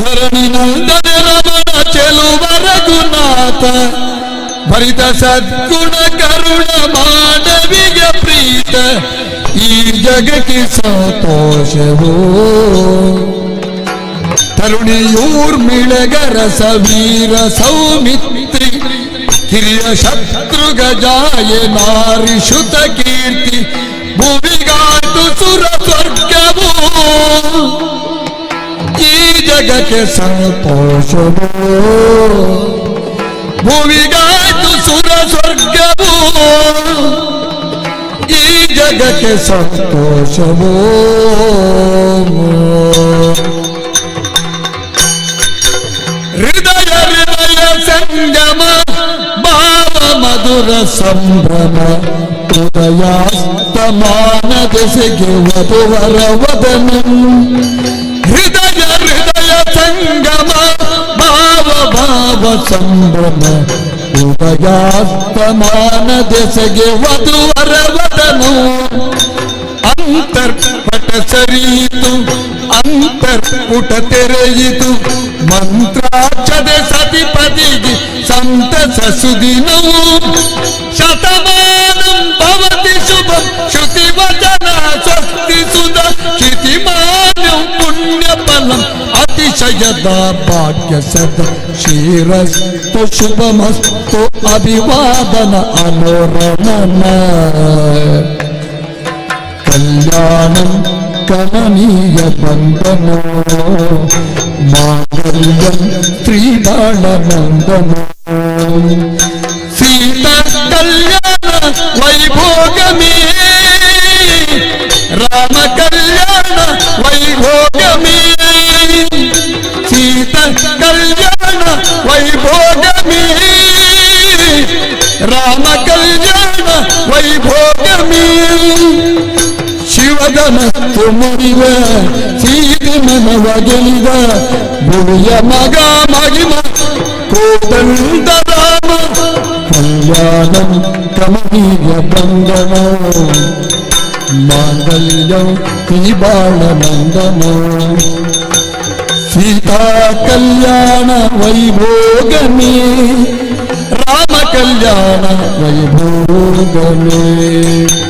ಧರಣಿ ನಂದನ ರಮಣ ಚೆಲುವ ರಘುನಾಥ ಭರಿತ ಸದ್ಗುಣ ಕರುಣ ಮಾನವಿಗೆ ಪ್ರೀತ. ಈ ಜಗಕ್ಕೆ ಸಂತೋಷವೋ. ತರುಣಿಯೂರ್ಮಿಳಗರ ಸವೀರ ಸೌಮಿತ್ರಿ. ಹಿರಿಯ ಶತ್ರುಗ ಜಾಯ ನಾರಿ ಶುತ ಕೀರ್ತಿ. ಜಗಕ್ಕೆ ಸಂತೋಷವೋ ಭುವಿಗಾತು ಸುರ ಸ್ವರ್ಗವೋ ಈ ಜಗಕ್ಕೆ ಸಂತೋಷವೋ ಹೃದಯ ಹೃದಯ ಸಂಗಮ ಭಾವ ಮಧುರ ಸಂಭ್ರಮ ಉದಯಾಸ್ತಮಾನ ದೆಸೆಗೆ ವಧುವರ ವದನ ಹೃದಯ ಹೃದಯ ಸಂಗಮ ಭಾವ ಭಾವ ಸಂಭ್ರಮ ಉದಯಾಸ್ತಮಾನ ದೆಸೆಗೆ ವಧುವರ ವದನು. ಅಂತರ್ಪಟ ಸರಿಯಿತು, ಅಂತರ್ಪುಟ ತೆರೆಯಿತು. ಮಂತ್ರಾಕ್ಷದೆ ಸತಿಪತಿಗೆ ಸಂತಸ ಸುದಿನವು. ಶತಮಾನಂ ಭವತಿ ಶುಭಂ ಶ್ರುತಿ सजदा भाग्य सद तो शुभमस्तु अभिवादन अनोरणन कल्याणं कमनीय बन्दनो माङ्गल्यं त्रिबाणनन्दनो सीता कल्याण वैभोगमे। వైభోగమే రామ కళ్యాణ వైభోగమే ಶಿವದನತ್ತು ಮುರಿವ ಸೀದಿ ಮನವ ಗೆಲಿದ ಭುವಿಯ ಮಗ ಮಗಿಮ ಕೋದಂಡ ರಾಮ ಕಲ್ಯಾಣಂ ಕಮನೀಯ ಬಂಧನ ಮಾಂಗಲ್ಯಂ सीता कल्याण वैभोग में राम कल्याण वैभोग में